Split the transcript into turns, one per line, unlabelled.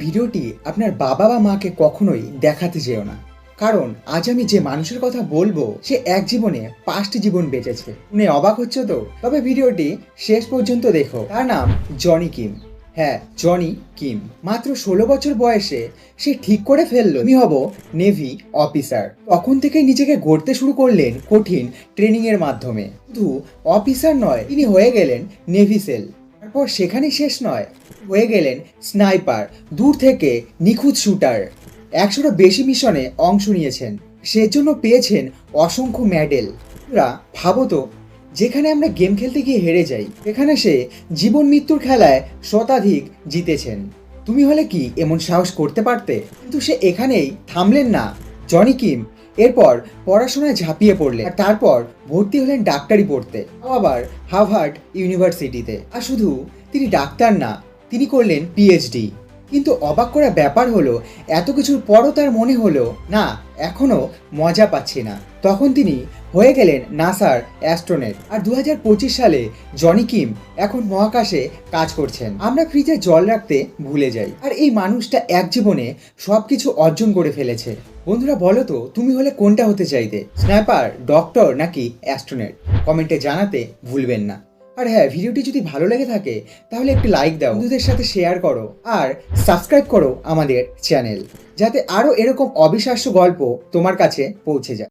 ভিডিওটি আপনার বাবা বা মাকে কখনোই দেখাতে যেও না। কারণ আজ আমি যে মানুষের কথা বলব, সে এক জীবনে পাঁচটি জীবন বেঁচেছে। শুনে অবাক হচ্ছে তো? তবে ভিডিওটি শেষ পর্যন্ত দেখো। তার নাম জনি কিম। হ্যাঁ জনি কিম। মাত্র ষোলো বছর বয়সে সে ঠিক করে ফেলল, আমি হব নেভি অফিসার। তখন থেকে নিজেকে গড়তে শুরু করলেন কঠিন ট্রেনিং এর মাধ্যমে। শুধু অফিসার নয়, তিনি হয়ে গেলেন নেভি সেল। তারপর সেখানেই শেষ নয়। হয়ে গেলেন স্নাইপার, দূর থেকে নিখুঁত শুটার। একশোটা বেশি মিশনে অংশ নিয়েছেন। সেজন্য পেয়েছেন অসংখ্য মেডেল। ভাবো তো, যেখানে আমরা গেম খেলতে গিয়ে হেরে যাই এখানে সে জীবন মৃত্যুর খেলায় শতাধিক জিতেছেন। তুমি হলে কি এমন সাহস করতে পারতে? কিন্তু সে এখানেই থামলেন না। জনি কিম এরপর পড়াশোনায় ঝাঁপিয়ে পড়লেন আর তারপর ভর্তি হলেন ডাক্তারি পড়তে, আবার হার্ভার্ড ইউনিভার্সিটিতে। আর শুধু তিনি ডাক্তার না, তিনি করলেন পিএইচডি কিন্তু অবাক করা ব্যাপার হলো, এত কিছুর পরও তার মনে হলো, না এখনও মজা পাচ্ছি না। তখন তিনি হয়ে গেলেন নাসার অ্যাস্ট্রোনেট। আর দু পঁচিশ সালে জনি কিম এখন মহাকাশে কাজ করছেন। আমরা ফ্রিজে জল রাখতে ভুলে যাই। আর এই মানুষটা এক জীবনে সবকিছু অর্জন করে ফেলেছে। বন্ধুরা বলো তো, তুমি হলে কোনটা হতে চাইতে? স্ন্যাপার ডক্টর নাকি অ্যাস্ট্রোনেট কমেন্টে জানাতে ভুলবেন না। আর হ্যাঁ ভিডিওটি যদি ভালো লেগে থাকে, তাহলে একটি লাইক দাও। বন্ধুদের সাথে শেয়ার করো আর সাবস্ক্রাইব করো আমাদের চ্যানেল যাতে আরও এরকম অবিশ্বাস্য গল্প তোমার কাছে পৌঁছে যায়।